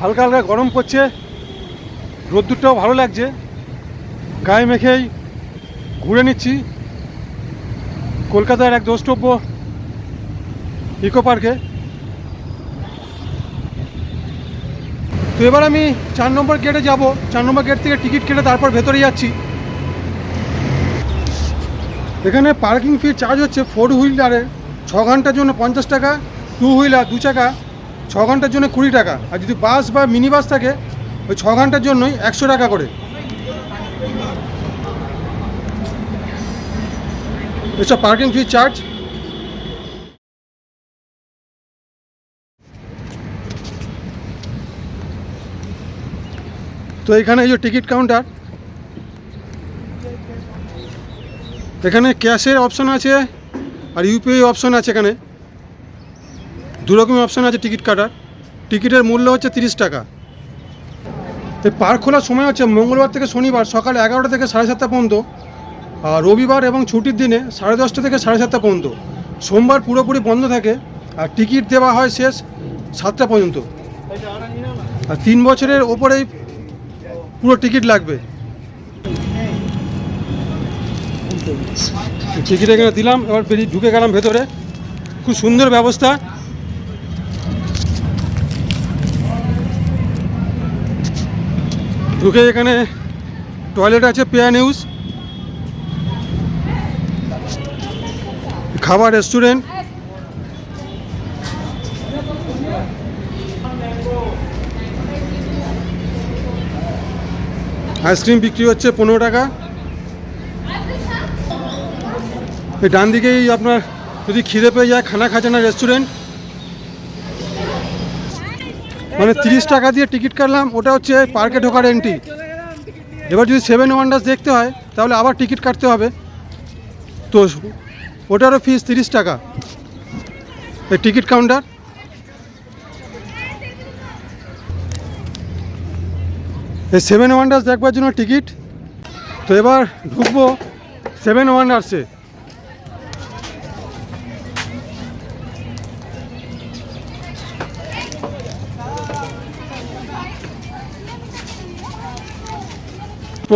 হালকা হালকা গরম পড়ছে। রোদ্দুরটাও ভালো লাগছে। গায়ে মেখেই ঘুরে নিচ্ছি। কলকাতার এক দ্রষ্টব্য ইকো পার্কে তো এবার আমি চার নম্বর গেটে যাব। চার নম্বর গেট থেকে টিকিট কেটে তারপর ভেতরে যাচ্ছি। এখানে পার্কিং ফি চার্জ হচ্ছে ফোর হুইলারে ছ ঘণ্টার জন্য পঞ্চাশ টাকা টু হুইলার দু চাকা। ছ ঘণ্টার জন্য কুড়ি টাকা। আর যদি বাস বা মিনি বাস থাকে, ওই ছ ঘণ্টার জন্যই একশো টাকা করে। এসব পার্কিং ফি চার্জ তো এখানে এই যে টিকিট কাউন্টার এখানে ক্যাশের অপশন আছে, আর ইউপিআই অপশন আছে এখানে। দু রকমের অপশন আছে টিকিট কাটার। টিকিটের মূল্য হচ্ছে তিরিশ টাকা। তো পার্ক খোলার সময় হচ্ছে মঙ্গলবার থেকে শনিবার সকাল এগারোটা থেকে সাড়ে সাতটা পর্যন্ত, আর রবিবার এবং ছুটির দিনে সাড়ে দশটা থেকে সাড়ে সাতটা পর্যন্ত। সোমবার পুরোপুরি বন্ধ থাকে, আর টিকিট দেওয়া হয় শেষ সাতটা পর্যন্ত। আর তিন বছরের ওপরেই পুরো টিকিট লাগবে। টিকিট এখানে দিলাম, এবার বেরিয়ে ঢুকে গেলাম ভেতরে। খুব সুন্দর ব্যবস্থা। ঢুকে এখানে টয়লেট আছে পেয়া নিউজ খাবার রেস্টুরেন্ট আইসক্রিম বিক্রি হচ্ছে পনেরো টাকা। এই ডান দিকেই আপনার যদি খিদে পেয়ে যায়, খানা খাজানা রেস্টুরেন্ট মানে তিরিশ টাকা দিয়ে টিকিট কাটলাম, ওটা হচ্ছে পার্কে ঢোকার এন্ট্রি এবার যদি সেভেন ওয়ান্ডার্স দেখতে হয়, তাহলে আবার টিকিট কাটতে হবে। তো ওটারও ফিস তিরিশ টাকা। এই টিকিট কাউন্টার এই সেভেন ওয়ান্ডার্স দেখবার জন্য টিকিট। তো এবার ঢুকবো সেভেন ওয়ান্ডার্সে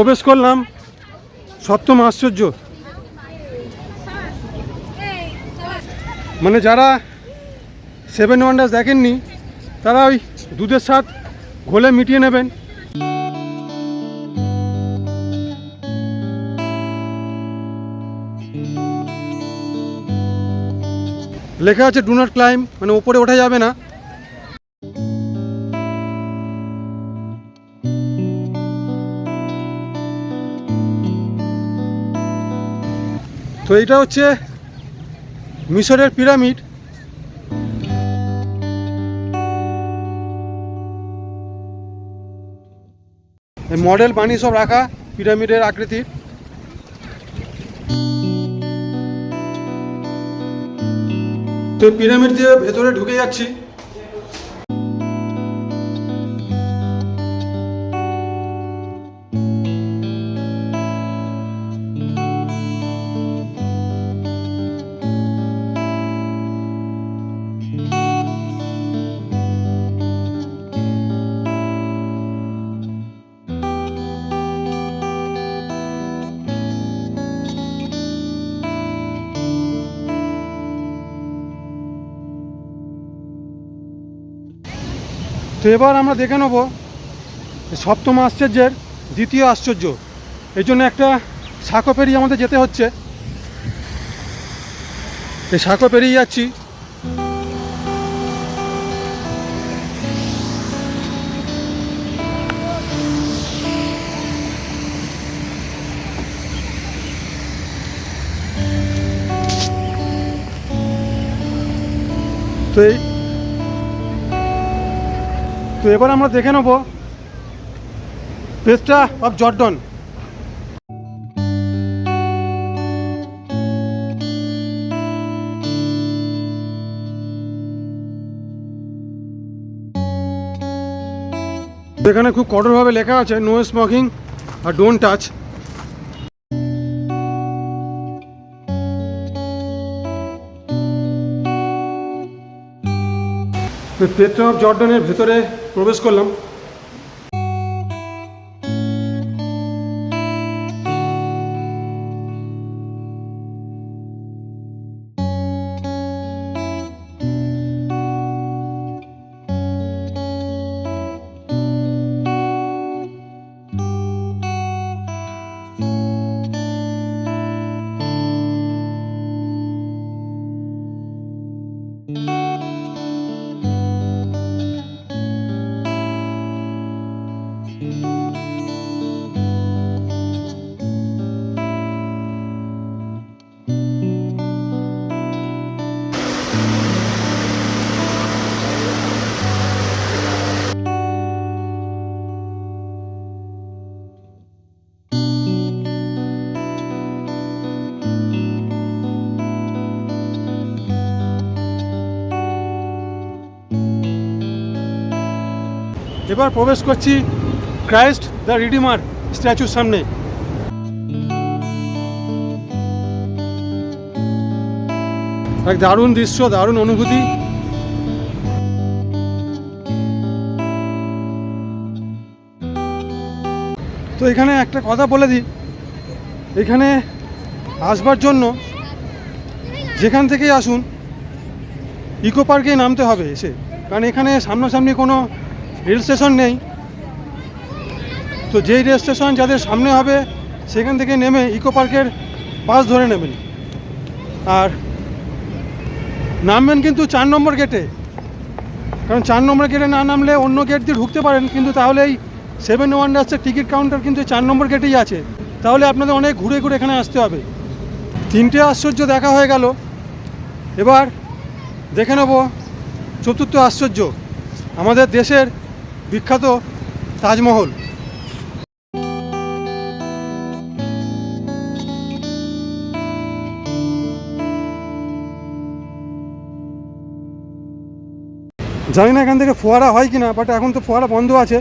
প্রবেশ করলাম। সপ্তম আশ্চর্য। মানে যারা সেভেন ওয়ান্ডার্স দেখেননি, তারা ওই দুধের স্বাদ ঘোলে মিটিয়ে নেবেন। লেখা আছে ডু নট ক্লাইম মানে ওপরে ওঠা যাবে না। তো এইটা হচ্ছে মিশরের পিরামিড। মডেল বানিয়ে সব রাখা পিরামিডের আকৃতির। তো পিরামিড দিয়ে ভেতরে ঢুকে যাচ্ছি। এবার আমরা দেখে নেব সপ্তম আশ্চর্যের দ্বিতীয় আশ্চর্য। এই জন্য একটা সাঁকো পেরিয়ে আমাদের যেতে হচ্ছে। এই সাঁকো পেরিয়ে যাচ্ছি। তো এই তো এবার আমরা দেখে নেব। পেস্টা অফ জর্ডন। এখানে খুব কঠোরভাবে লেখা আছে নো স্মোকিং আর ডোন্ট টাচ পেট্রো জর্ডনের জর্ডানের ভেতরে প্রবেশ করলাম। এবার প্রবেশ করছি ক্রাইস্ট দ্য রিডিমার স্ট্যাচুর সামনে। এক দারুণ দৃশ্য, দারুণ অনুভূতি। তো এখানে একটা কথা বলে দিই। এখানে আসবার জন্য যেখান থেকেই আসুন, ইকো পার্কেই নামতে হবে এসে। কারণ এখানে সামনাসামনি কোনো রেল স্টেশন নেই। তো যেই রেল স্টেশন যাদের সামনে হবে, সেখান থেকে নেমে ইকো পার্কের পাস ধরে নেবেন। আর নামবেন কিন্তু চার নম্বর গেটে কারণ চার নম্বর গেটে না নামলে অন্য গেট দিয়ে ঢুকতে পারেন, কিন্তু তাহলে এই সেভেন ওয়ান্ডার্সের টিকিট কাউন্টার কিন্তু চার নম্বর গেটেই আছে। তাহলে আপনাদের অনেক ঘুরে ঘুরে এখানে আসতে হবে। তিনটে আশ্চর্য দেখা হয়ে গেল। এবার দেখে নেব চতুর্থ আশ্চর্য। আমাদের দেশের বিখ্যাত তাজমহল। জানি না এখান থেকে ফোয়ারা হয় কি না বাট এখন তো ফোয়ারা বন্ধ আছে।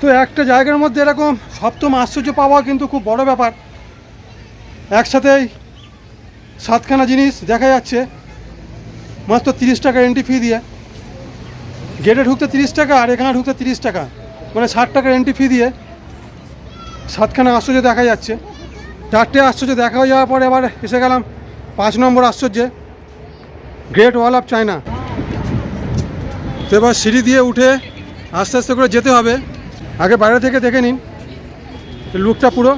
তো একটা জায়গার মধ্যে এরকম সপ্তম আশ্চর্য পাওয়া কিন্তু খুব বড় ব্যাপার। একসাথেই সাতখানা জিনিস দেখা যাচ্ছে, মাত্র তিরিশ টাকা এন্ট্রি ফি দিয়ে। গেটে ঢুকতে তিরিশ টাকা আর এখানে ঢুকতে তিরিশ টাকা। মানে ষাট টাকার এন্ট্রি ফি দিয়ে সাতখানা আশ্চর্য দেখা যাচ্ছে। চারটে আশ্চর্য দেখা হয়ে যাওয়ার পরে এবার এসে গেলাম পাঁচ নম্বর আশ্চর্যে গ্রেট ওয়াল অফ চায়না তো এবার সিঁড়ি দিয়ে উঠে আস্তে আস্তে করে যেতে হবে। আগে বাইরে থেকে দেখে নিন। লুকটা পুরো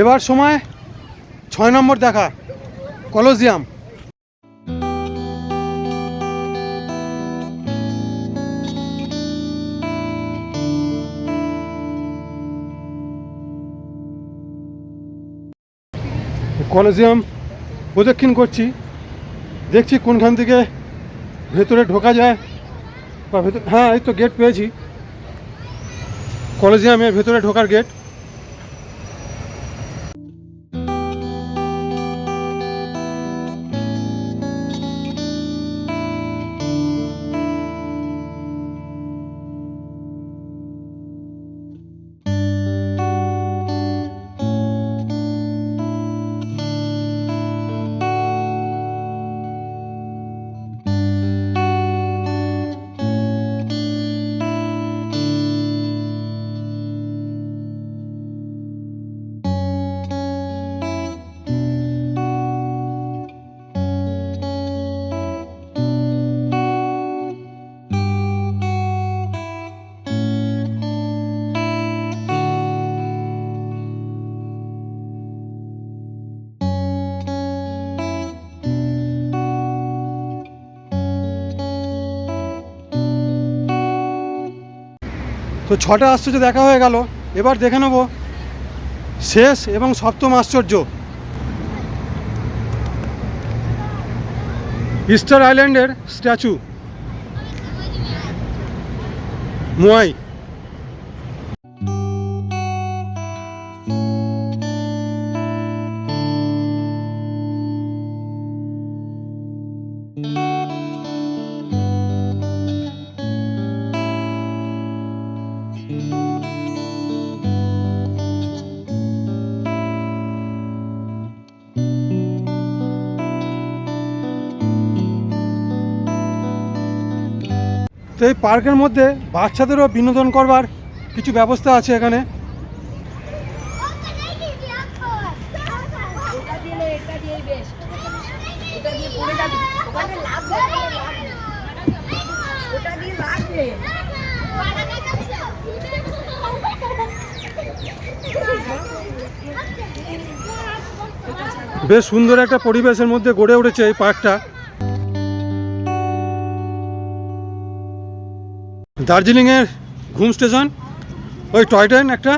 এবার সময় ছয় নম্বর দেখা, কলোজিয়াম। কলেজিয়াম প্রদক্ষিণ করছি, দেখছি কোনখান থেকে ভেতরে ঢোকা যায় বা ভেতর হ্যাঁ এই তো গেট পেয়েছি। কলেজিয়ামের ভেতরে ঢোকার গেট তো ছটা আশ্চর্য দেখা হয়ে গেল। এবার দেখে নেব শেষ এবং সপ্তম আশ্চর্য। ইস্টার আইল্যান্ডের স্ট্যাচু। মোয়াই। তো এই পার্কের মধ্যে বাচ্চাদেরও বিনোদন করবার কিছু ব্যবস্থা আছে এখানে। বেশ সুন্দর একটা পরিবেশের মধ্যে গড়ে উঠেছে এই পার্কটা। দার্জিলিংয়ের ঘুম স্টেশন, ওই টয় ট্রেন একটা।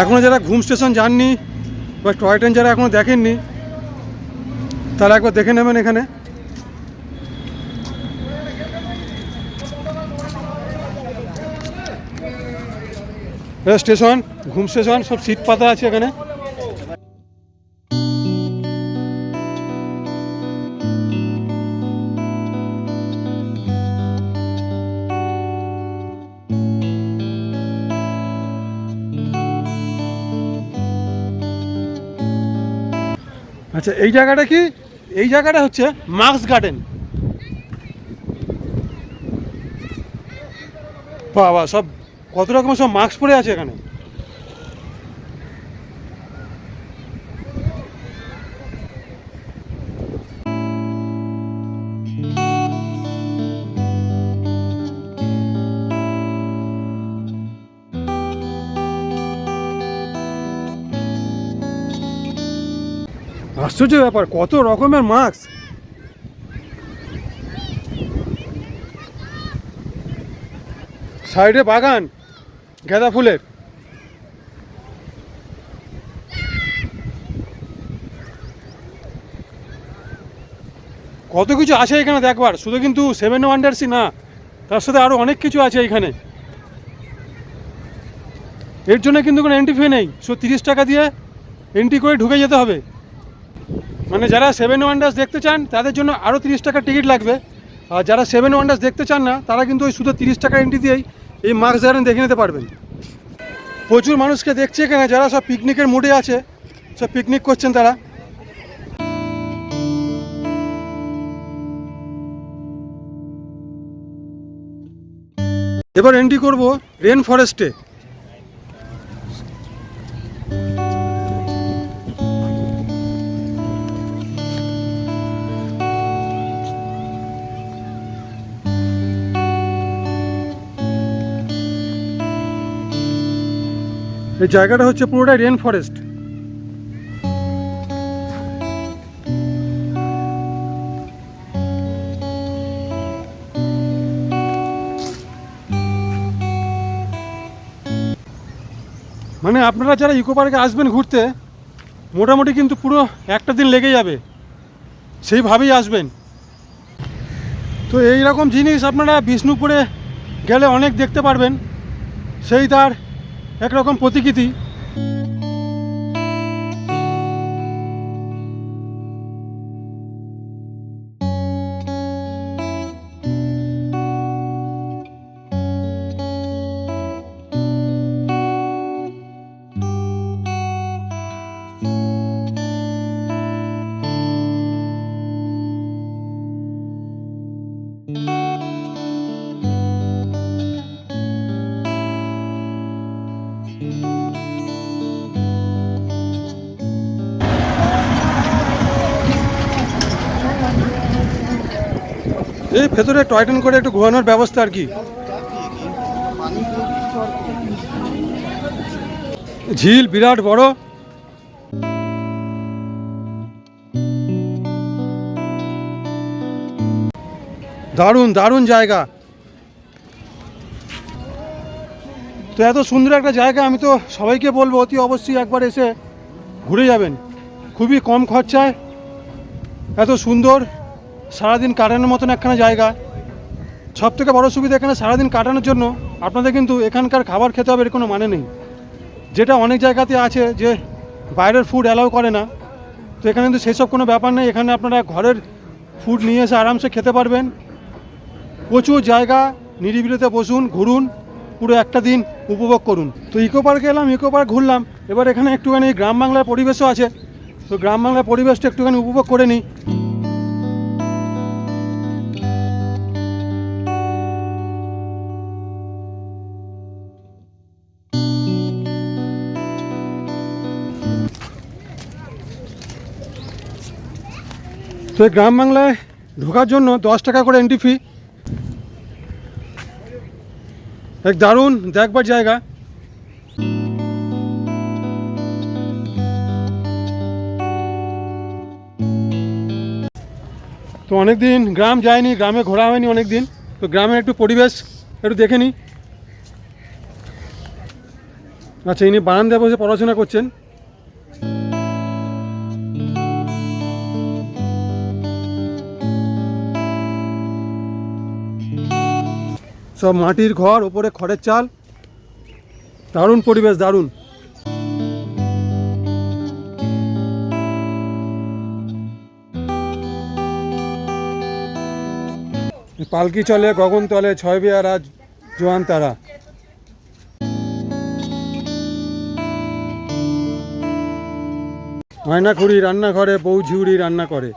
এখনও যারা ঘুম স্টেশন যাননি বা টয় ট্রেন যারা এখনও দেখেননি, তারা একবার দেখে নেবেন এখানে। স্টেশন, ঘুম স্টেশন, সব সিট পাতা আছে এখানে। আচ্ছা এই জায়গাটা কি? এই জায়গাটা হচ্ছে মার্কস গার্ডেন। বাবা, সব কত রকমের সব মাস্ক পরে আছে এখানে? আশ্চর্য ব্যাপার, কত রকমের মাস্ক? সাইডে বাগান, গাঁদা ফুলের। কত কিছু আছে এখানে দেখবার, শুধু কিন্তু সেভেন ওয়ান্ডার্সই না, তার সাথে আরও অনেক কিছু আছে এখানে। এর জন্য কিন্তু কোনো এন্ট্রি ফি নেই, শুধু তিরিশ টাকা দিয়ে এন্ট্রি করে ঢুকে যেতে হবে। মানে যারা সেভেন ওয়ান্ডার্স দেখতে চান, তাদের জন্য আরও তিরিশ টাকা টিকিট লাগবে। আর যারা সেভেন ওয়ান্ডার্স দেখতে চান না, তারা কিন্তু ওই শুধু তিরিশ টাকা এন্ট্রি দিয়েই এই মার্কস গার্ডেন দেখে নিতে পারবেন। প্রচুর মানুষকে দেখছে এখানে, যারা সব পিকনিকের মুডে আছে, সব পিকনিক করছেন তারা। এবার এন্ট্রি করব রেন ফরেস্টে এই জায়গাটা হচ্ছে পুরোটাই রেন ফরেস্ট মানে আপনারা যারা ইকো পার্কে আসবেন ঘুরতে, মোটামুটি কিন্তু পুরো একটা দিন লেগে যাবে। সেইভাবেই আসবেন। তো এই রকম জিনিস আপনারা বিষ্ণুপুরে গেলে অনেক দেখতে পারবেন। সেই তার একরকম প্রতিকৃতি। এই ভেতরে টয় ট্রেন করে একটু ঘোরানোর ব্যবস্থা আর কি। ঝিল বিরাট বড়। দারুণ দারুণ জায়গা। তো এত সুন্দর একটা জায়গা, আমি তো সবাইকে বলব, অতি অবশ্যই একবার এসে ঘুরে যাবেন। খুবই কম খরচায়, এত সুন্দর। সারাদিন কাটানোর মতন একখানা জায়গা। সব থেকে বড়ো সুবিধা এখানে সারাদিন কাটানোর জন্য আপনাদের কিন্তু এখানকার খাবার খেতে হবে এর কোনো মানে নেই। যেটা অনেক জায়গাতে আছে যে বাইরের ফুড অ্যালাউ করে না। তো এখানে কিন্তু সেসব কোনো ব্যাপার নেই। এখানে আপনারা ঘরের ফুড নিয়ে এসে আরামসে খেতে পারবেন। প্রচুর জায়গা, নিরিবিলিতে বসুন, ঘুরুন, পুরো একটা দিন উপভোগ করুন। তো ইকো পার্কে এলাম ইকো পার্ক ঘুরলাম। এবার এখানে একটুখানি গ্রাম বাংলার পরিবেশও আছে। তো গ্রাম বাংলার পরিবেশটা একটুখানি উপভোগ করে নিই। তো এই গ্রাম বাংলায় ঢোকার জন্য দশ টাকা করে এন্ট্রি ফি এক দারুণ দেখবার জায়গা। তো অনেক দিন গ্রাম যায়নি, গ্রামে ঘোরা হয়নি অনেক দিন তো গ্রামের একটু পরিবেশ একটু দেখে নিই আচ্ছা ইনি বারান্দায় বসে পড়াশোনা করছেন। সব মাটির ঘর, ওপরে খড়ের চাল। দারুণ পরিবেশ, দারুণ। পালকি চলে, গগন তলে, ছয় বিয়ারা জোয়ান তারা। ময়নাখুড়ি রান্নাঘরে বউ ঝিউড়ি রান্না করে।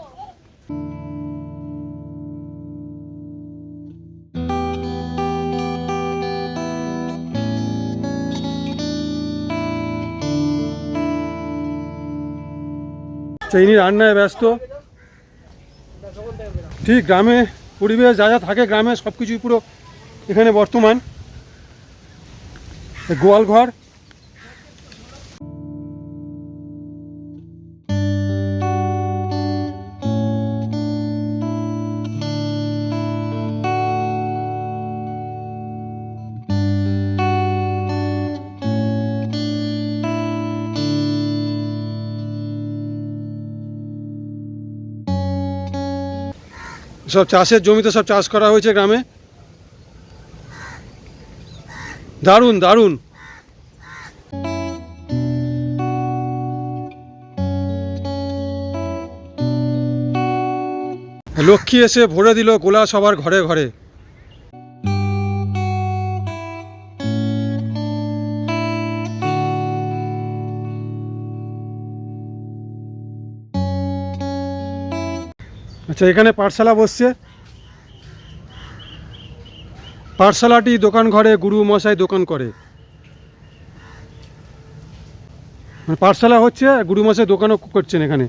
চিনি রান্নায় ব্যস্ত। ঠিক গ্রামে পরিবেশ যা যা থাকে গ্রামে সব কিছুই পুরো এখানে বর্তমান। গোয়াল ঘর সব চাষের জমিতে সব চাষ করা হয়েছে গ্রামে? দারুণ দারুণ। লক্ষ্মী এসে ভরে দিল গোলা সবার ঘরে ঘরে। আচ্ছা এখানে পাঠশালা বসছে। পাঠশালাটি দোকান ঘরে, গুরু মশাই দোকান করে। মানে পাঠশালা হচ্ছে, গুরু মশাই দোকানও করছেন এখানে।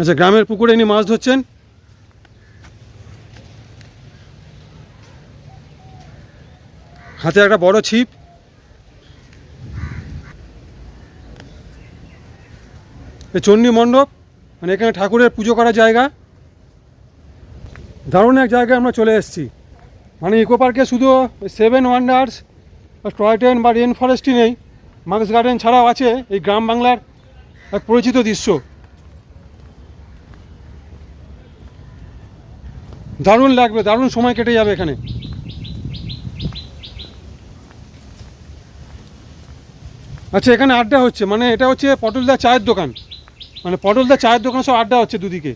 আচ্ছা গ্রামের পুকুরে ইনি মাছ ধরছেন। হাতে একটা বড় ছিপ। চণ্ডী মণ্ডপ। মানে এখানে ঠাকুরের পুজো করার জায়গা। দারুণ এক জায়গায় আমরা চলে এসেছি। মানে ইকো পার্কে শুধু সেভেন ওয়ান্ডার্স টয় ট্রেন বা রেন ফরেস্টই নেই মার্কস গার্ডেন ছাড়াও আছে এই গ্রাম বাংলার এক পরিচিত দৃশ্য। দারুণ লাগবে, দারুণ সময় কেটে যাবে এখানে। আচ্ছা এখানে আড্ডা হচ্ছে মানে এটা হচ্ছে পটলদা চায়ের দোকান। মানে পটলদা চায়ের দোকান সব আড্ডা হচ্ছে দুদিকে।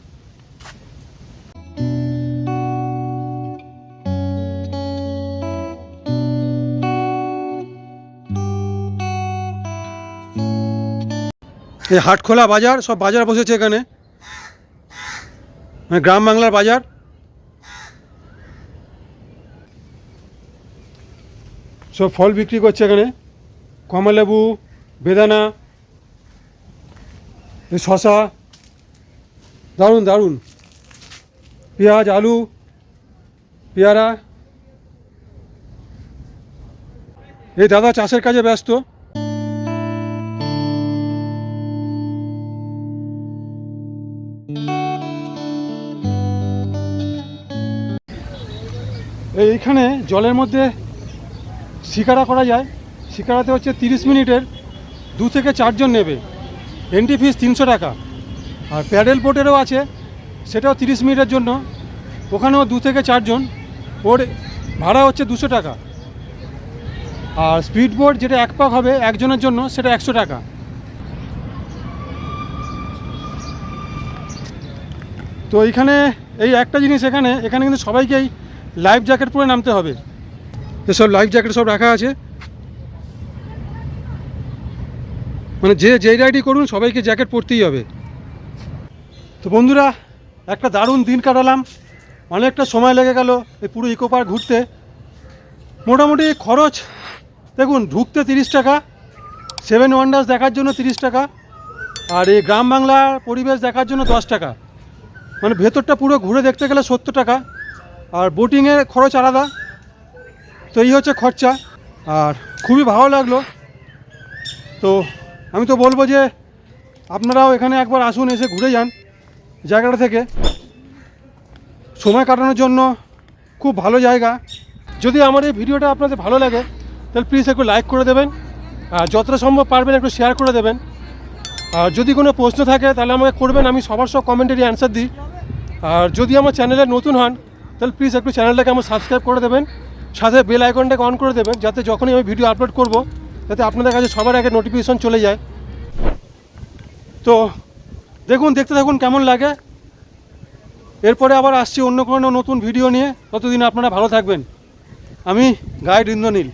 এই হাটখোলা বাজার, সব বাজার বসেছে এখানে। মানে গ্রাম বাংলার বাজার। সব ফল বিক্রি করছে এখানে। কমলালেবু, বেদানা শশা দারুণ দারুণ। পেঁয়াজ, আলু, পেয়ারা। এই দাদা চাষের কাজে ব্যস্ত। এইখানে জলের মধ্যে শিকারা করা যায়। শিকারাতে হচ্ছে তিরিশ মিনিটের। দু থেকে চারজন নেবে। এন্ট্রি ফিস তিনশো টাকা। আর প্যাডেল বোটেরও আছে, সেটাও তিরিশ মিনিটের জন্য। ওখানেও দু থেকে চারজন। ওর ভাড়া হচ্ছে দুশো টাকা। আর স্পিড বোট যেটা এক পাক হবে একজনের জন্য, সেটা একশো টাকা। তো এইখানে, এই একটা জিনিস এখানে এখানে কিন্তু সবাইকেই লাইফ জ্যাকেট পরে নামতে হবে। এসব লাইফ জ্যাকেট সব রাখা আছে। মানে যে যেই রাইডই করুন, সবাইকে জ্যাকেট পরতেই হবে। তো বন্ধুরা, একটা দারুণ দিন কাটালাম। অনেকটা সময় লেগে গেল এই পুরো ইকো পার্ক ঘুরতে। মোটামুটি খরচ, দেখুন, ঢুকতে তিরিশ টাকা সেভেন ওয়ান্ডার্স দেখার জন্য তিরিশ টাকা, আর এই গ্রাম বাংলার পরিবেশ দেখার জন্য দশ টাকা। মানে ভেতরটা পুরো ঘুরে দেখতে গেলে সত্তর টাকা, আর বোটিংয়ের খরচ আলাদা। তো এই হচ্ছে খরচা, আর খুবই ভালো লাগল। তো আমি তো বলব যে আপনারাও এখানে একবার আসুন, এসে ঘুরে যান জায়গাটা থেকে। সময় কাটানোর জন্য খুব ভালো জায়গা। যদি আমার এই ভিডিওটা আপনাদের ভালো লাগে, তাহলে প্লিজ একটু লাইক করে দেবেন, আর যতটা সম্ভব পারবেন একটু শেয়ার করে দেবেন। আর যদি কোনো প্রশ্ন থাকে, তাহলে আমাকে করবেন, আমি সবার সব কমেন্টেরই অ্যান্সার দিই। আর যদি আমার চ্যানেলে নতুন হন, তাহলে প্লিজ একটু চ্যানেলটাকে আমার সাবস্ক্রাইব করে দেবেন, সাথে বেল আইকনটাকে অন করে দেবেন, যাতে যখনই আমি ভিডিও আপলোড করব যাতে আপনাদের কাছে সবার আগে নোটিফিকেশন চলে যায়। তো দেখুন, দেখতে থাকুন কেমন লাগে। এরপরে আবার আসছি অন্য কোনো নতুন ভিডিও নিয়ে। ততদিন আপনারা ভালো থাকবেন। আমি গাইড ইন্দ্রনীল।